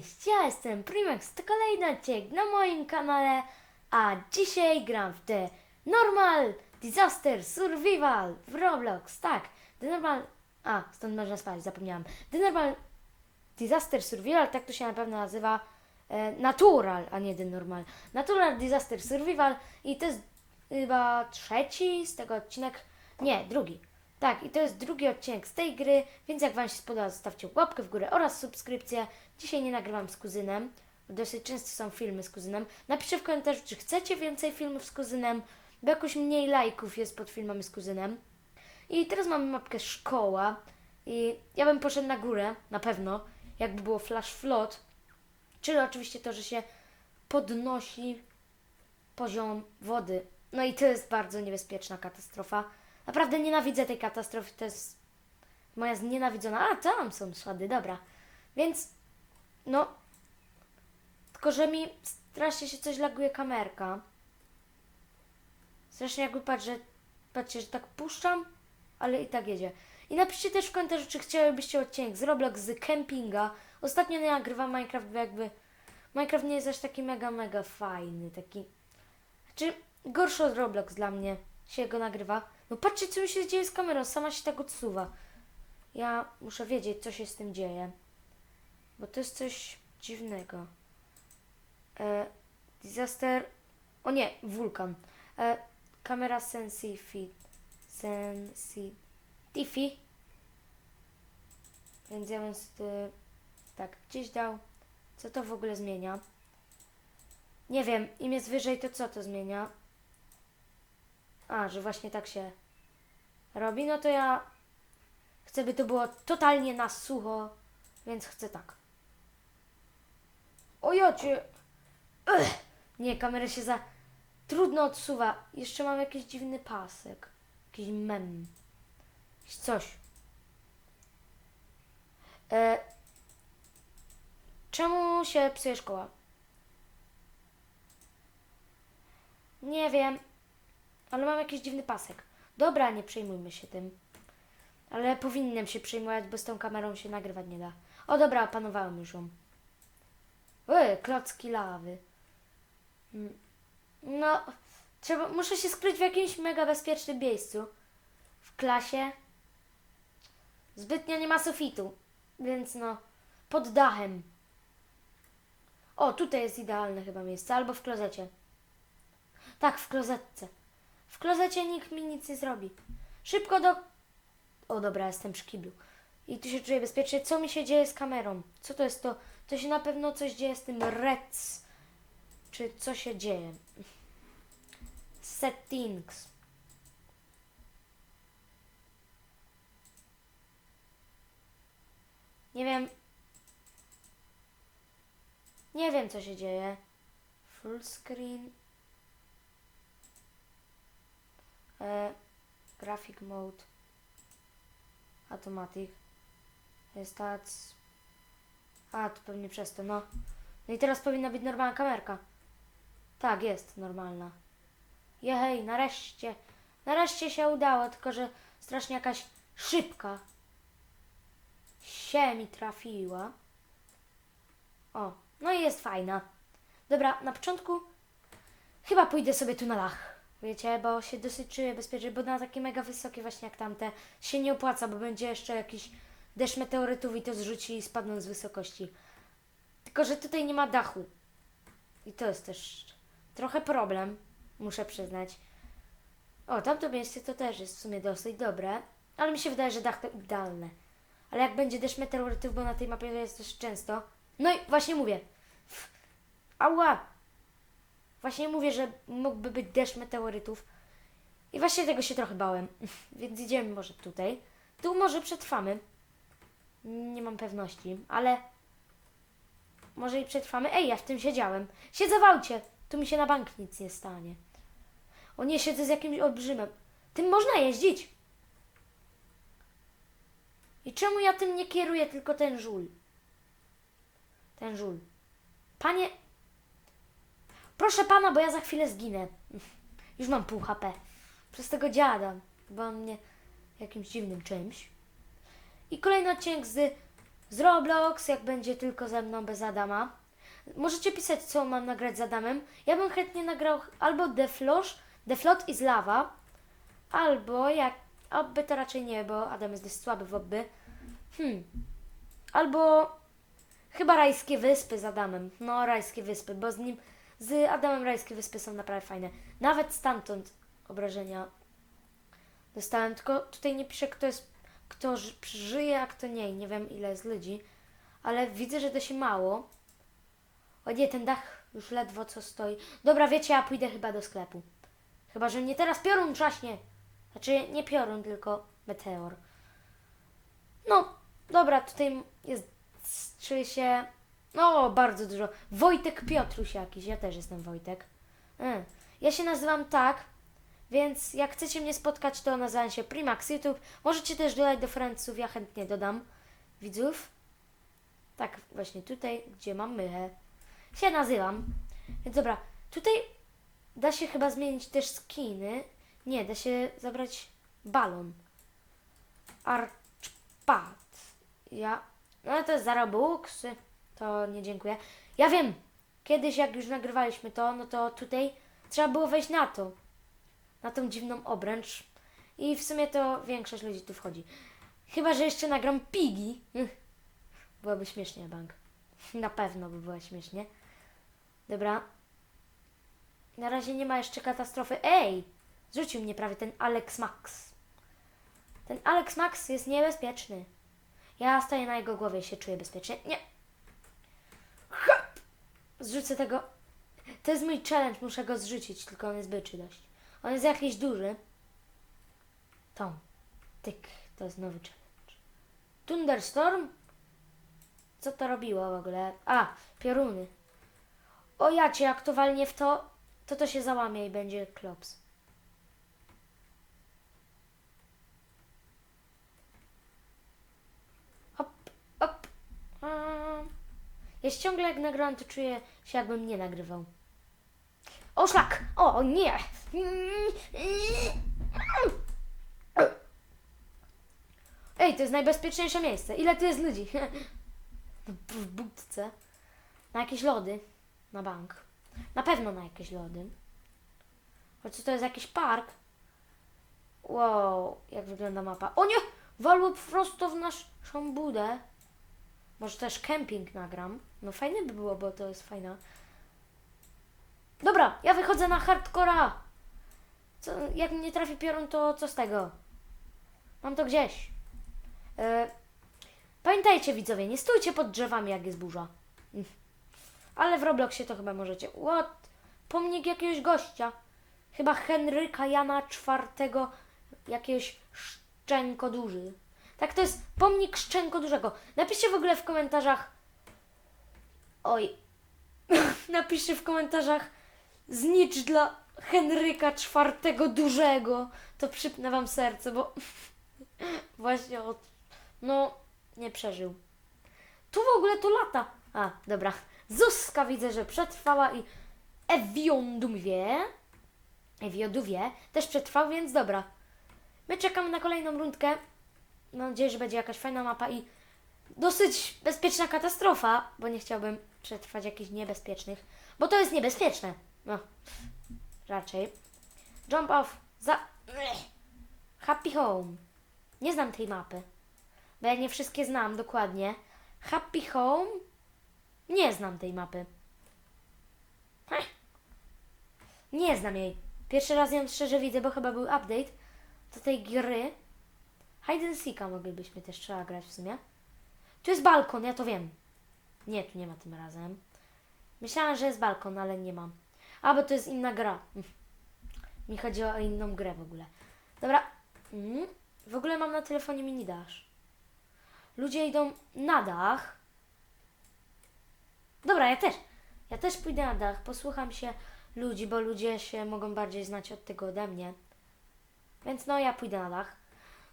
Cześć, ja jestem Primax, to kolejny odcinek na moim kanale, a dzisiaj gram w The Normal Disaster Survival w Roblox, tak, The Normal, a, stąd można spać, zapomniałam, The Normal Disaster Survival, tak to się na pewno nazywa, e, Natural, a nie The Normal, Natural Disaster Survival i to jest chyba trzeci z tego odcinek, nie, drugi. Tak, i to jest drugi odcinek z tej gry, więc jak Wam się spodoba, zostawcie łapkę w górę oraz subskrypcję. Dzisiaj nie nagrywam z kuzynem, dosyć często są filmy z kuzynem. Napiszcie w komentarzu, czy chcecie więcej filmów z kuzynem, bo jakoś mniej lajków jest pod filmami z kuzynem. I teraz mamy mapkę szkoła i ja bym poszedł na górę, na pewno, jakby było flash flood, czyli oczywiście to, że się podnosi poziom wody. No i to jest bardzo niebezpieczna katastrofa. Naprawdę nienawidzę tej katastrofy, to jest moja znienawidzona. A, tam są schody, dobra. Więc, no, tylko że mi strasznie się coś laguje kamerka. Strasznie jakby patrz, że, patrzcie, że tak puszczam, ale i tak jedzie. I napiszcie też w komentarzu, czy chcielibyście odcinek z Roblox, z campinga. Ostatnio nie nagrywam Minecraft, bo jakby Minecraft nie jest aż taki mega, mega fajny, taki... Znaczy, gorszy od Roblox dla mnie się go nagrywa. No patrzcie, co mi się dzieje z kamerą, sama się tak odsuwa. Ja muszę wiedzieć, co się z tym dzieje. Bo to jest coś dziwnego. E, disaster... O nie, wulkan. E, kamera sensitive. Sensitive. Więc ja bym sobie tak gdzieś dał. Co to w ogóle zmienia? Nie wiem, im jest wyżej, to co to zmienia? A, że właśnie tak się robi, no to ja chcę, by to było totalnie na sucho, więc chcę tak. O jocie! Nie, kamera się za trudno odsuwa. Jeszcze mam jakiś dziwny pasek. Jakiś mem. Coś. E, czemu się psuje szkoła? Nie wiem. Ale mam jakiś dziwny pasek. Dobra, nie przejmujmy się tym. Ale powinienem się przejmować, bo z tą kamerą się nagrywać nie da. O dobra, opanowałem już ją. Ej, klocki lawy. Mm. No, trzeba, muszę się skryć w jakimś mega bezpiecznym miejscu. W klasie. Zbytnio nie ma sufitu, więc no, pod dachem. O, tutaj jest idealne chyba miejsce, albo w klozecie. Tak, w klozetce. W klozecie nikt mi nic nie zrobi. Szybko do... O dobra, jestem przy kiblu. I tu się czuję bezpiecznie. Co mi się dzieje z kamerą? Co to jest to? To się na pewno coś dzieje z tym rec. Czy co się dzieje? Settings. Nie wiem. Nie wiem, co się dzieje. Full screen. E, graphic mode. Automatic. Stats. A, to pewnie przez to, no. No i teraz powinna być normalna kamerka. Tak, jest normalna. Jej, nareszcie. Nareszcie się udało, tylko że strasznie jakaś szybka się mi trafiła. O, no i jest fajna. Dobra, na początku chyba pójdę sobie tu na lach. Wiecie, bo się dosyć czuję bezpiecznie, bo na takie mega wysokie właśnie jak tamte się nie opłaca, bo będzie jeszcze jakiś deszcz meteorytów i to zrzuci i spadną z wysokości. Tylko, że tutaj nie ma dachu. I to jest też trochę problem, muszę przyznać. O, tamto miejsce to też jest w sumie dosyć dobre, ale mi się wydaje, że dach to idealne. Ale jak będzie deszcz meteorytów, bo na tej mapie jest też często. No i właśnie mówię. Ała! Właśnie mówię, że mógłby być deszcz meteorytów. I właśnie tego się trochę bałem. Więc idziemy może tutaj. Tu może przetrwamy. Nie mam pewności, ale może i przetrwamy. Ej, ja w tym siedziałem. Siedzę w aucie. Tu mi się na bank nic nie stanie. O nie, siedzę z jakimś olbrzymem. Tym można jeździć. I czemu ja tym nie kieruję, tylko ten żul? Ten żul. Panie, Proszę pana, bo ja za chwilę zginę. Już mam pół HP. Przez tego dziada, bo on mnie jakimś dziwnym czymś. I kolejny odcinek z z Roblox, jak będzie tylko ze mną bez Adama. Możecie pisać, co mam nagrać z Adamem. Ja bym chętnie nagrał albo The Flosh, The Float is Lava, albo jak... Obby to raczej nie, bo Adam jest dość słaby w obby. Hmm. Albo chyba Rajskie Wyspy z Adamem. No, Rajskie Wyspy, bo z nim, z Adamem Rajskie Wyspy są naprawdę fajne. Nawet stamtąd obrażenia dostałem, tylko tutaj nie pisze, kto jest, kto ży- żyje, a kto nie. Nie wiem, ile jest ludzi, ale widzę, że to się mało. O nie, ten dach już ledwo co stoi. Dobra, wiecie, ja pójdę chyba do sklepu. Chyba, że mnie teraz piorun trzaśnie. Znaczy, nie piorun, tylko meteor. No, dobra, tutaj jest, czuję się, no, bardzo dużo. Wojtek Piotruś jakiś, ja też jestem Wojtek. E, Ja się nazywam tak, więc jak chcecie mnie spotkać, to nazywam się Primax YouTube. Możecie też dodać do friendsów, ja chętnie dodam widzów. Tak, właśnie tutaj, gdzie mam mychę, się nazywam. Więc dobra, tutaj da się chyba zmienić też skiny. Nie, da się zabrać balon. Archpad. Ja. No to jest za. To nie dziękuję. Ja wiem. Kiedyś jak już nagrywaliśmy to, no to tutaj trzeba było wejść na to. Na tą dziwną obręcz. I w sumie to większość ludzi tu wchodzi. Chyba, że jeszcze nagram pigi. Byłoby śmiesznie, bank. Na pewno by było śmiesznie. Dobra. Na razie nie ma jeszcze katastrofy. Ej! Zrzucił mnie prawie ten Alex Max. Ten Alex Max jest niebezpieczny. Ja stoję na jego głowie się czuję bezpiecznie. Nie. Ha! Zrzucę tego. To jest mój challenge, muszę go zrzucić, tylko on jest byczy dość. On jest jakiś duży. Tom. Tyk. To jest nowy challenge. Thunderstorm? Co to robiło w ogóle? A, pioruny. O jacie, jak to walnie w to, to to się załamie i będzie klops. Hop, hop. A. Ja ciągle jak nagrywam, to czuję się jakbym nie nagrywał. O szlak! O nie! Ej, to jest najbezpieczniejsze miejsce. Ile tu jest ludzi? W budce. Na jakieś lody. Na bank. Na pewno na jakieś lody. Choć to jest jakiś park. Wow, jak wygląda mapa. O nie! Walło prosto w naszą budę. Może też kemping nagram. No fajne by było, bo to jest fajna. Dobra, ja wychodzę na hardcora. Co, jak mnie trafi piorun, to co z tego? Mam to gdzieś. E, pamiętajcie widzowie, nie stójcie pod drzewami, jak jest burza. Ale w Robloxie to chyba możecie. What? Pomnik jakiegoś gościa. Chyba Henryka Jana IV, jakiegoś Szczęko Duży. Tak, to jest pomnik Szczęko Dużego. Napiszcie w ogóle w komentarzach. Oj. Napiszcie w komentarzach znicz dla Henryka IV Dużego. To przypnę wam serce, bo właśnie od... No, nie przeżył. Tu w ogóle to lata. A, dobra. Zuzka widzę, że przetrwała i Ewionduwie, Ewioduwie też przetrwał, więc dobra. My czekamy na kolejną rundkę. Mam nadzieję, że będzie jakaś fajna mapa i dosyć bezpieczna katastrofa, bo nie chciałbym przetrwać jakichś niebezpiecznych, bo to jest niebezpieczne. No, raczej. Jump off. Za... Happy Home. Nie znam tej mapy, bo ja nie wszystkie znam dokładnie. Happy Home? Nie znam tej mapy. Nie znam jej. Pierwszy raz ją szczerze widzę, bo chyba był update do tej gry. Hide and Seeka moglibyśmy też trzeba grać w sumie. Tu jest balkon, ja to wiem. Nie, tu nie ma tym razem. Myślałam, że jest balkon, ale nie mam. A, bo to jest inna gra. Mi chodzi o inną grę w ogóle. Dobra. Mm. W ogóle mam na telefonie mini dash. Ludzie idą na dach. Dobra, ja też. Ja też pójdę na dach, posłucham się ludzi, bo ludzie się mogą bardziej znać od tego ode mnie. Więc no, ja pójdę na dach.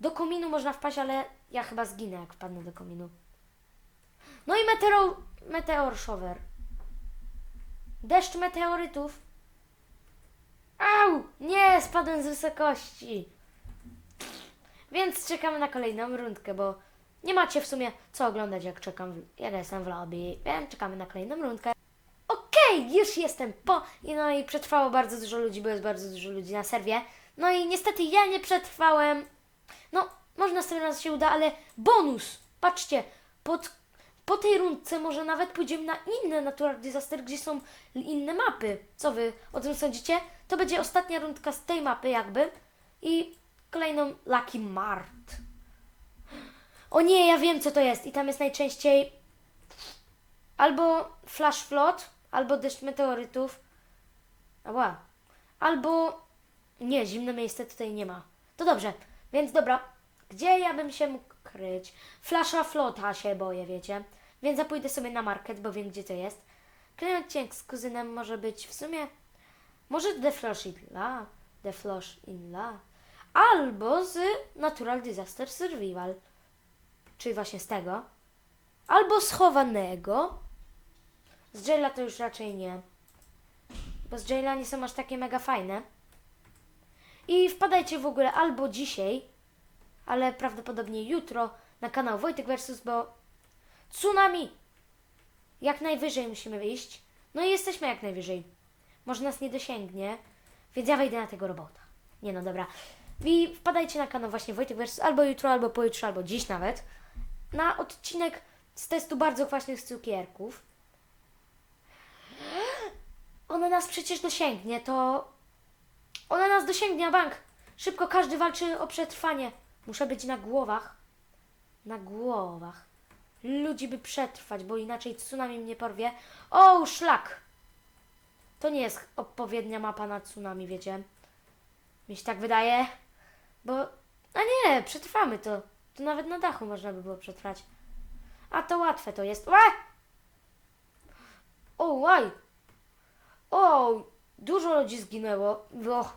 Do kominu można wpaść, ale ja chyba zginę, jak wpadnę do kominu. No i meteor, meteor shower. Deszcz meteorytów. Au! Nie, spadłem z wysokości. Więc czekamy na kolejną rundkę, bo nie macie w sumie co oglądać, jak czekam, w- jak jestem w lobby, więc czekamy na kolejną rundkę. Okej, już jestem po. No i przetrwało bardzo dużo ludzi, bo jest bardzo dużo ludzi na serwie. No i niestety ja nie przetrwałem. No, może następnym razem się uda, ale bonus! Patrzcie, pod, po tej rundce może nawet pójdziemy na inne Natural Disaster, gdzie są inne mapy. Co wy o tym sądzicie? To będzie ostatnia rundka z tej mapy jakby. I kolejną Lucky Mart. O nie, ja wiem co to jest. I tam jest najczęściej albo flash flood, albo deszcz meteorytów. Ała. Albo nie, zimne miejsce tutaj nie ma. To dobrze, więc dobra. Gdzie ja bym się mógł kryć? Flasha flota się boję, wiecie. Więc ja pójdę sobie na market, bo wiem gdzie to jest. Kolejny odcinek z kuzynem może być w sumie może The Flash in La, The Flash in La, albo z Natural Disaster Survival, czyli właśnie z tego, albo schowanego. Z Jaila to już raczej nie, bo z Jaila nie są aż takie mega fajne. I wpadajcie w ogóle albo dzisiaj, ale prawdopodobnie jutro na kanał Wojtek Versus, bo tsunami! Jak najwyżej musimy wyjść. No i jesteśmy jak najwyżej. Może nas nie dosięgnie, więc ja wejdę na tego robota. Nie no, dobra. I wpadajcie na kanał właśnie Wojtek Versus albo jutro, albo pojutrze, albo dziś nawet. Na odcinek z testu bardzo kwaśnych cukierków. Ona nas przecież dosięgnie, to... Ona nas dosięgnie bank. Szybko, każdy walczy o przetrwanie. Muszę być na głowach. Na głowach. Ludzi by przetrwać, bo inaczej tsunami mnie porwie. O, szlak! To nie jest odpowiednia mapa na tsunami, wiecie. Mi się tak wydaje. Bo... A nie, przetrwamy to. To nawet na dachu można by było przetrwać. A to łatwe to jest. Ła! O, łaj! O, dużo ludzi zginęło. Bo,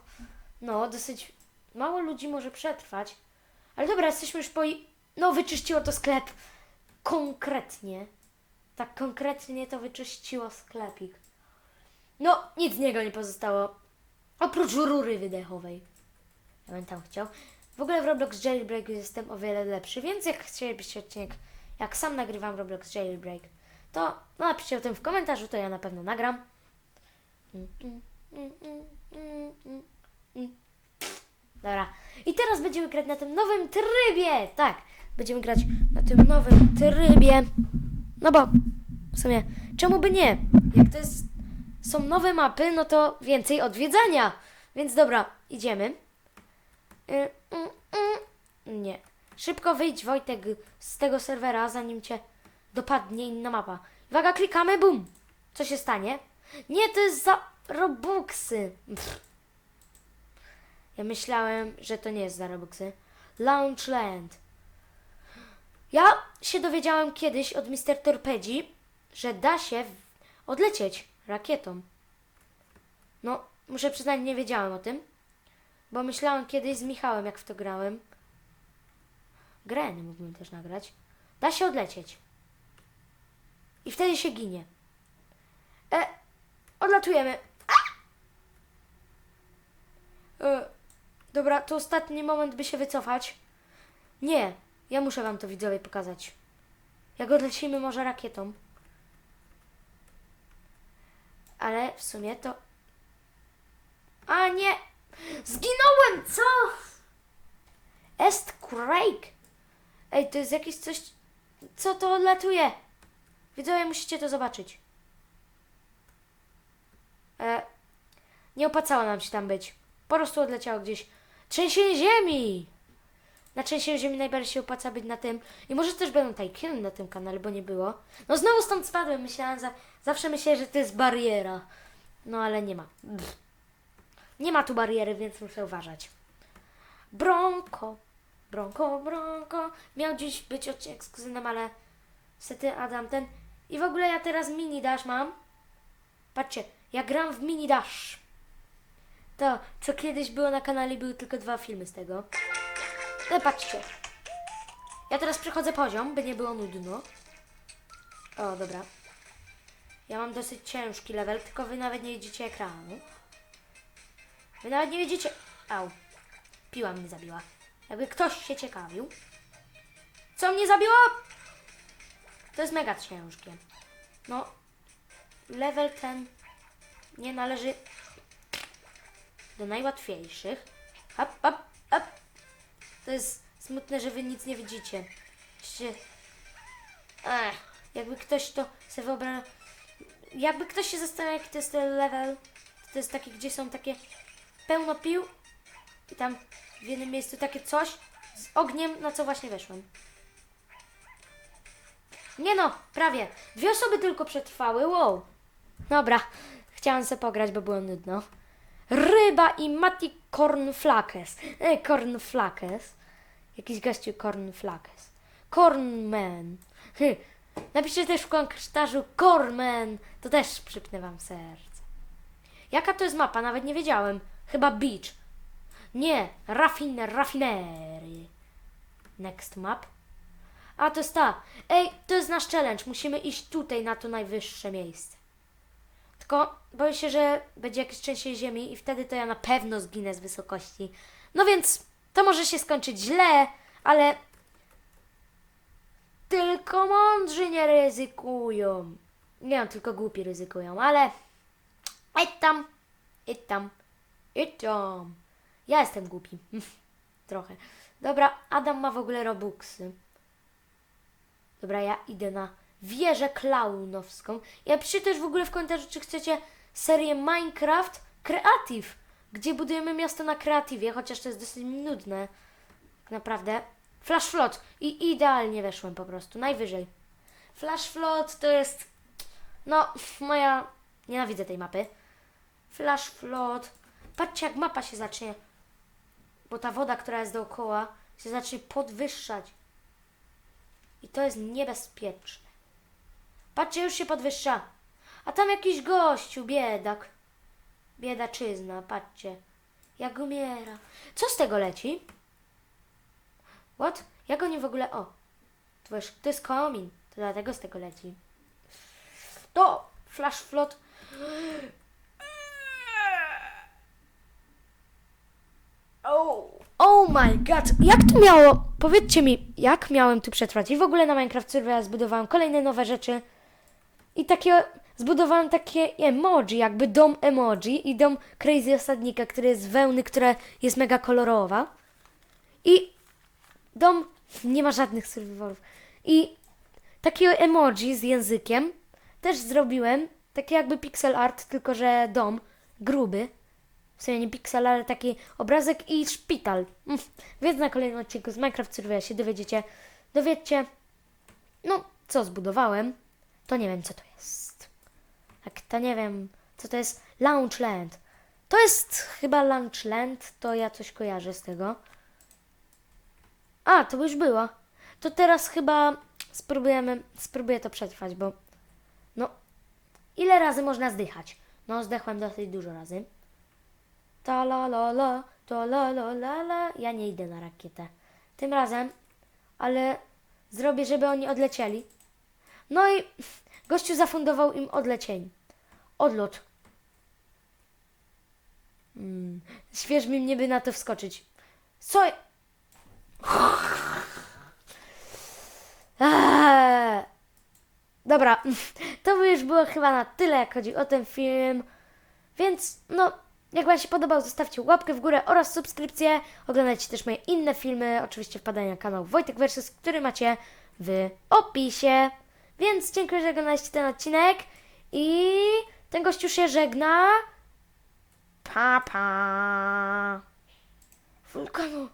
no, dosyć mało ludzi może przetrwać. Ale dobra, jesteśmy już po... No, wyczyściło to sklep. Konkretnie. Tak konkretnie to wyczyściło sklepik. No, nic z niego nie pozostało. Oprócz rury wydechowej. Ja bym tam chciał. W ogóle w Roblox Jailbreak jestem o wiele lepszy, więc jak chcielibyście odcinek, jak sam nagrywam Roblox Jailbreak, to no, napiszcie o tym w komentarzu, to ja na pewno nagram. Mm, mm, mm. Dobra. I teraz będziemy grać na tym nowym trybie. Tak, będziemy grać na tym nowym trybie. No bo w sumie, czemu by nie? Jak to jest, są nowe mapy, no to więcej odwiedzania. Więc dobra, idziemy. Y, mm, mm. Nie. Szybko wyjdź, Wojtek, z tego serwera, zanim cię dopadnie inna mapa. Uwaga, klikamy, bum. Co się stanie? Nie, to jest za Robuxy. Pff. Ja myślałem, że to nie jest za Robuxy. Launchland. Ja się dowiedziałem kiedyś od Mr. Torpedzi, że da się odlecieć rakietą. No, muszę przyznać, nie wiedziałem o tym, bo myślałem kiedyś z Michałem, jak w to grałem. Grę nie mógłbym też nagrać. Da się odlecieć. I wtedy się ginie. E, odlatujemy. E, dobra, to ostatni moment, by się wycofać. Nie, ja muszę wam to widzowie pokazać. Jak odlecimy może rakietą. Ale w sumie to... A nie! Zginąłem! Co? Est Craig! Ej, to jest jakieś coś... Co to odlatuje? Widzowie, musicie to zobaczyć. E, nie opłacało nam się tam być. Po prostu odleciało gdzieś. Trzęsienie ziemi! Na trzęsieniu ziemi najbardziej się opłaca być na tym. I może też będą tajkiny na tym kanale, bo nie było. No znowu stąd spadłem. Myślałem, za, zawsze myślałem, że to jest bariera. No ale nie ma. Pff. Nie ma tu bariery, więc muszę uważać. Bronko. Bronko, bronko. Miał dziś być odcinek z kuzynem, ale niestety Adam ten. I w ogóle ja teraz mini dash mam. Patrzcie, ja gram w mini dash. To, co kiedyś było na kanale, były tylko dwa filmy z tego. No patrzcie. Ja teraz przechodzę poziom, by nie było nudno. O, dobra. Ja mam dosyć ciężki level, tylko wy nawet nie widzicie ekranu. Wy nawet nie widzicie... Au. Piła mnie zabiła. Jakby ktoś się ciekawił. Co mnie zabiło? To jest mega ciężkie. No, level ten nie należy do najłatwiejszych. Hop, hop, hop. To jest smutne, że wy nic nie widzicie. Jeszcze... Ech, jakby ktoś to sobie wyobrażał... Jakby ktoś się zastanawiał, jaki to jest ten level, to, to jest taki, gdzie są takie pełno pił i tam w jednym miejscu takie coś z ogniem, na co właśnie weszłem. Nie no, prawie. Dwie osoby tylko przetrwały, wow. Dobra, chciałam sobie pograć, bo było nudno. Ryba i Mati Cornflakes. E, Cornflakes. Jakiś gościu Cornflakes. Cornman. Hy. Napiszcie też w komentarzu Cornman. To też przypnę wam serce. Jaka to jest mapa? Nawet nie wiedziałem. Chyba beach. Nie, rafin, rafinery. Next map. A, to jest ta. Ej, to jest nasz challenge. Musimy iść tutaj, na to najwyższe miejsce. Tylko boję się, że będzie jakieś trzęsienie ziemi i wtedy to ja na pewno zginę z wysokości. No więc to może się skończyć źle, ale tylko mądrzy nie ryzykują. Nie, tylko głupi ryzykują, ale idź tam, idź tam, idź tam. Ja jestem głupi. Trochę. Dobra, Adam ma w ogóle robuxy. Dobra, ja idę na wieżę klaunowską. Ja piszę też w ogóle w komentarzu, czy chcecie serię Minecraft Creative, gdzie budujemy miasto na kreatywie, chociaż to jest dosyć nudne. Tak naprawdę. Flash Flood. I idealnie weszłem po prostu, najwyżej. Flash Flood to jest, no, moja, nienawidzę tej mapy. Flash Flood. Patrzcie, jak mapa się zacznie, bo ta woda, która jest dookoła, się zacznie podwyższać. I to jest niebezpieczne. Patrzcie, już się podwyższa. A tam jakiś gościu, biedak. Biedaczyzna, patrzcie. Jak umiera. Co z tego leci? What? Jak oni w ogóle... O! To jest, to jest komin. To dlatego z tego leci. To! Flash flood. Oh. oh my god, jak to miało? Powiedzcie mi, jak miałem tu przetrwać? I w ogóle na Minecraft Survival zbudowałem kolejne nowe rzeczy. I takie, zbudowałem takie emoji, jakby dom emoji i dom Crazy Osadnika, który jest wełny, która jest mega kolorowa. I dom, nie ma żadnych survivalów. I takiego emoji z językiem też zrobiłem, takie jakby pixel art, tylko że dom, gruby. W sumie nie pixel, ale taki obrazek i szpital. Mm. Więc na kolejnym odcinku z Minecraft Survival się dowiedziecie, dowiecie, no, co zbudowałem. To nie wiem, co to jest. Jak to nie wiem, co to jest Launchland. To jest chyba Launchland, to ja coś kojarzę z tego. A, to już było. To teraz chyba spróbujemy, spróbuję to przetrwać, bo no, ile razy można zdychać? No, zdechłem dosyć dużo razy. Ta la la la, to la la la la. Ja nie idę na rakietę. Tym razem, ale zrobię, żeby oni odlecieli. No i gościu zafundował im odlecień. Odlot. Mm. Śwież mi mnie by na to wskoczyć. Co? Eee. Dobra, to by już było chyba na tyle, jak chodzi o ten film. Więc, no, jak Wam się podobał, zostawcie łapkę w górę oraz subskrypcję. Oglądajcie też moje inne filmy. Oczywiście wpadajcie na kanał Wojtek Versus, który macie w opisie. Więc dziękuję, że oglądaliście ten odcinek i ten gość już się żegna. Pa, pa. Wulkanu.